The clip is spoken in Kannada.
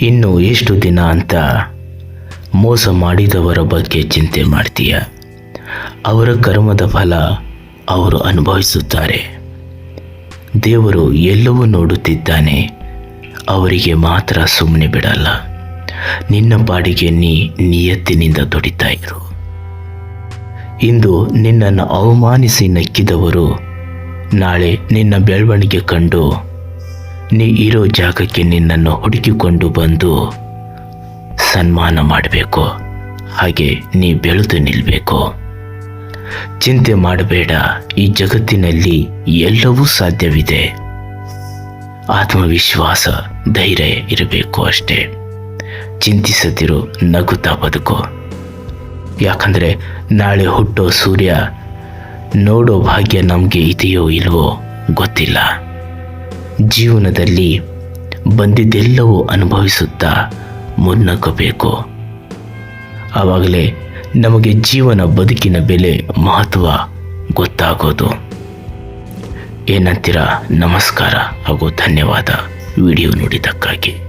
ಇನ್ನು ಎಷ್ಟು ದಿನ ಅಂತ ಮೋಸ ಮಾಡಿದವರ ಬಗ್ಗೆ ಚಿಂತೆ ಮಾಡ್ತೀಯ? ಅವರ ಕರ್ಮದ ಫಲ ಅವರು ಅನುಭವಿಸುತ್ತಾರೆ. ದೇವರು ಎಲ್ಲವೂ ನೋಡುತ್ತಿದ್ದಾನೆ, ಅವರಿಗೆ ಮಾತ್ರ ಸುಮ್ಮನೆ ಬಿಡಲ್ಲ. ನಿನ್ನ ಪಾಡಿಗೆ ನೀ ನಿಯತ್ತಿನಿಂದ ದುಡಿತಾ ಇರು. ಇಂದು ನಿನ್ನನ್ನು ಅವಮಾನಿಸಿ ನಕ್ಕಿದವರು ನಾಳೆ ನಿನ್ನ ಬೆಳವಣಿಗೆ ಕಂಡು ನೀ ಇರೋ ಜಾಗಕ್ಕೆ ನಿನ್ನನ್ನು ಹುಡುಕಿಕೊಂಡು ಬಂದು ಸನ್ಮಾನ ಮಾಡಬೇಕು. ಹಾಗೆ ನೀ ಬೆಳೆದು ನಿಲ್ಲಬೇಕು ಚಿಂತೆ ಮಾಡಬೇಡ. ಈ ಜಗತ್ತಿನಲ್ಲಿ ಎಲ್ಲವೂ ಸಾಧ್ಯವಿದೆ. ಆತ್ಮವಿಶ್ವಾಸ, ಧೈರ್ಯ ಇರಬೇಕು ಅಷ್ಟೇ. ಚಿಂತಿಸದಿರು ನಗುತ್ತಾ ಬದುಕು. ಯಾಕಂದರೆ ನಾಳೆ ಹುಟ್ಟೋ ಸೂರ್ಯ ನೋಡೋ ಭಾಗ್ಯ ನಮಗೆ ಇದೆಯೋ ಇಲ್ವೋ ಗೊತ್ತಿಲ್ಲ. ಜೀವನದಲ್ಲಿ ಬಂದಿದ್ದೆಲ್ಲವೂ ಅನುಭವಿಸುತ್ತಾ ಮುನ್ನಗ್ಗಬೇಕು. ಆವಾಗಲೇ ನಮಗೆ ಜೀವನ ಬದುಕಿನ ಬೆಲೆ ಮಹತ್ವ ಗೊತ್ತಾಗೋದು. ಏನಂತೀರಾ? ನಮಸ್ಕಾರ ಹಾಗೂ ಧನ್ಯವಾದ. ವಿಡಿಯೋ ನೋಡಿದ್ದಕ್ಕಾಗಿ.